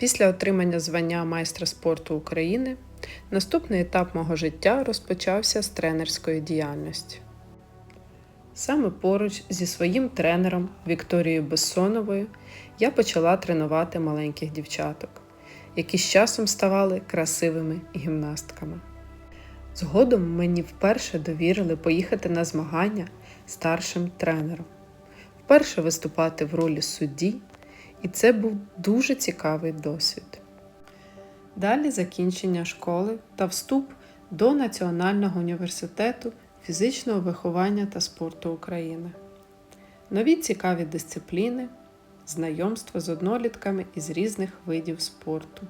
Після отримання звання майстра спорту України наступний етап мого життя розпочався з тренерської діяльності. Саме поруч зі своїм тренером Вікторією Бессоновою я почала тренувати маленьких дівчаток, які з часом ставали красивими гімнастками. Згодом мені вперше довірили поїхати на змагання старшим тренером, вперше виступати в ролі судді, і це був дуже цікавий досвід. Далі закінчення школи та вступ до Національного університету фізичного виховання та спорту України. Нові цікаві дисципліни, знайомство з однолітками із різних видів спорту.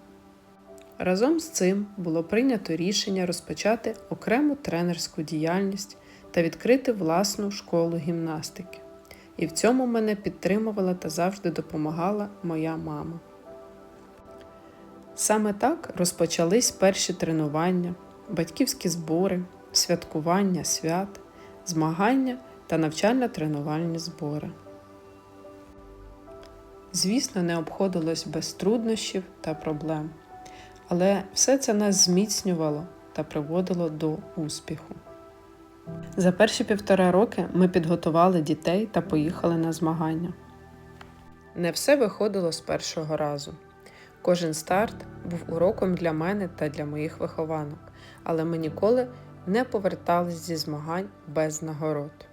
Разом з цим було прийнято рішення розпочати окрему тренерську діяльність та відкрити власну школу гімнастики. І в цьому мене підтримувала та завжди допомагала моя мама. Саме так розпочались перші тренування, батьківські збори, святкування свят, змагання та навчально-тренувальні збори. Звісно, не обходилось без труднощів та проблем, але все це нас зміцнювало та приводило до успіху. За перші півтора роки ми підготували дітей та поїхали на змагання. Не все виходило з першого разу. Кожен старт був уроком для мене та для моїх вихованок, але ми ніколи не повертались зі змагань без нагород.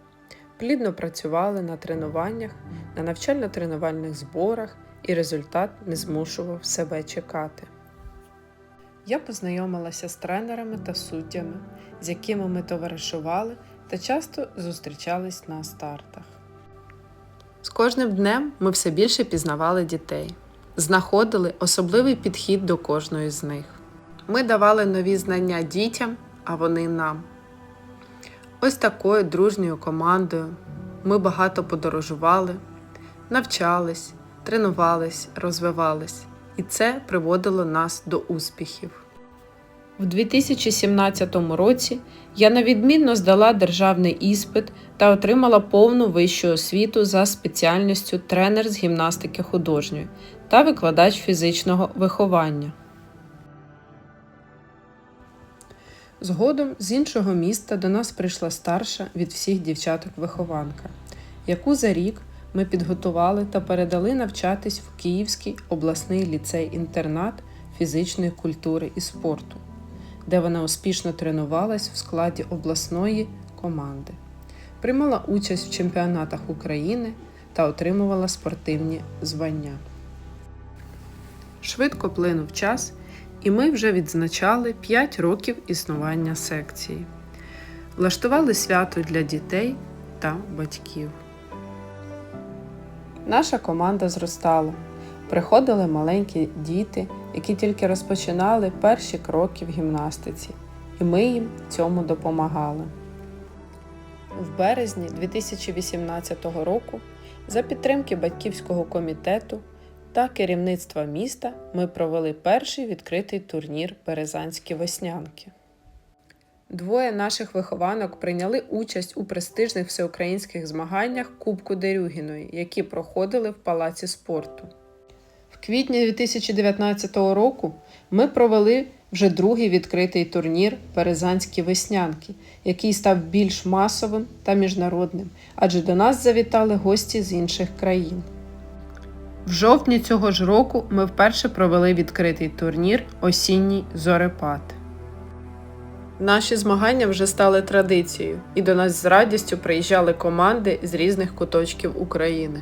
Плідно працювали на тренуваннях, на навчально-тренувальних зборах, і результат не змушував себе чекати. Я познайомилася з тренерами та суддями, з якими ми товаришували та часто зустрічались на стартах. З кожним днем ми все більше пізнавали дітей, знаходили особливий підхід до кожної з них. Ми давали нові знання дітям, а вони нам. Ось такою дружньою командою ми багато подорожували, навчались, тренувались, розвивались, і це приводило нас до успіхів. В 2017 році я навідмінно здала державний іспит та отримала повну вищу освіту за спеціальністю тренер з гімнастики художньої та викладач фізичного виховання. Згодом з іншого міста до нас прийшла старша від всіх дівчаток-вихованка, яку за рік ми підготували та передали навчатись в Київський обласний ліцей-інтернат фізичної культури і спорту, де вона успішно тренувалась в складі обласної команди, приймала участь в чемпіонатах України та отримувала спортивні звання. Швидко плинув час, і ми вже відзначали 5 років існування секції. Влаштували свято для дітей та батьків. Наша команда зростала. Приходили маленькі діти, які тільки розпочинали перші кроки в гімнастиці, і ми їм цьому допомагали. В березні 2018 року за підтримки батьківського комітету та керівництва міста ми провели перший відкритий турнір Березанські веснянки. Двоє наших вихованок прийняли участь у престижних всеукраїнських змаганнях Кубку Дерюгіної, які проходили в Палаці спорту. В квітні 2019 року ми провели вже другий відкритий турнір Березанські веснянки, який став більш масовим та міжнародним, адже до нас завітали гості з інших країн. В жовтні цього ж року ми вперше провели відкритий турнір Осінній зорепад. Наші змагання вже стали традицією, і до нас з радістю приїжджали команди з різних куточків України.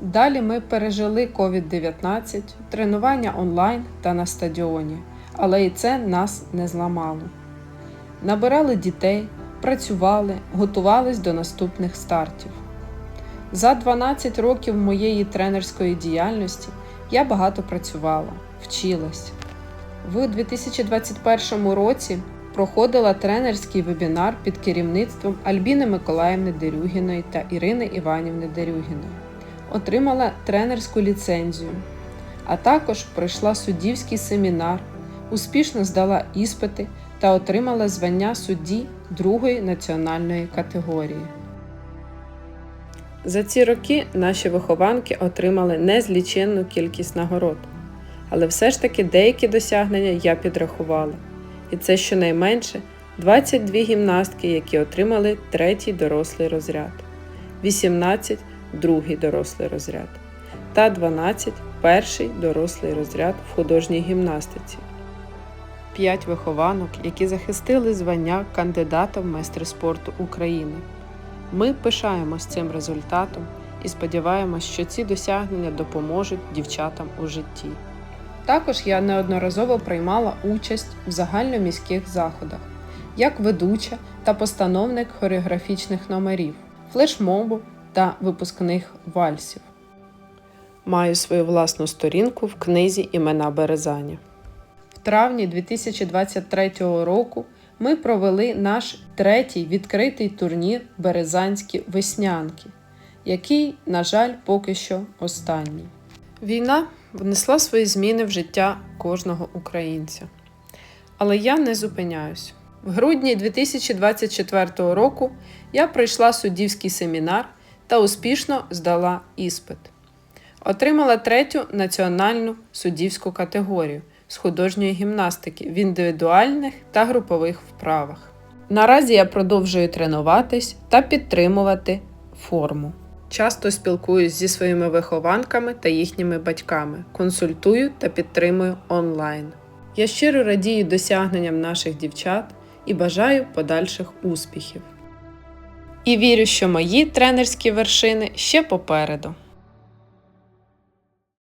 Далі ми пережили COVID-19, тренування онлайн та на стадіоні, але і це нас не зламало. Набирали дітей, працювали, готувались до наступних стартів. За 12 років моєї тренерської діяльності я багато працювала, вчилась. В 2021 році проходила тренерський вебінар під керівництвом Альбіни Миколаївни Дерюгіної та Ірини Іванівни Дерюгіної. Отримала тренерську ліцензію, а також пройшла суддівський семінар, успішно здала іспити та отримала звання судді другої національної категорії. За ці роки наші вихованки отримали незліченну кількість нагород. але все ж таки деякі досягнення я підрахувала. І це щонайменше 22 гімнастки, які отримали третій дорослий розряд, 18 другий дорослий розряд та 12 перший дорослий розряд в художній гімнастиці. П'ять вихованок, які захистили звання кандидата в майстри спорту України. Ми пишаємось цим результатом і сподіваємось, що ці досягнення допоможуть дівчатам у житті. Також я неодноразово приймала участь в загальноміських заходах як ведуча та постановник хореографічних номерів, флешмобу та випускних вальсів. Маю свою власну сторінку в книзі Імена Березані. В травні 2023 року ми провели наш третій відкритий турнір Березанські веснянки, який, на жаль, поки що останній. Війна внесла свої зміни в життя кожного українця. Але я не зупиняюсь. В грудні 2024 року я пройшла суддівський семінар та успішно здала іспит. Отримала третю національну суддівську категорію з художньої гімнастики в індивідуальних та групових вправах. Наразі я продовжую тренуватись та підтримувати форму. Часто спілкуюсь зі своїми вихованками та їхніми батьками, консультую та підтримую онлайн. Я щиро радію досягненням наших дівчат і бажаю подальших успіхів. І вірю, що мої тренерські вершини ще попереду.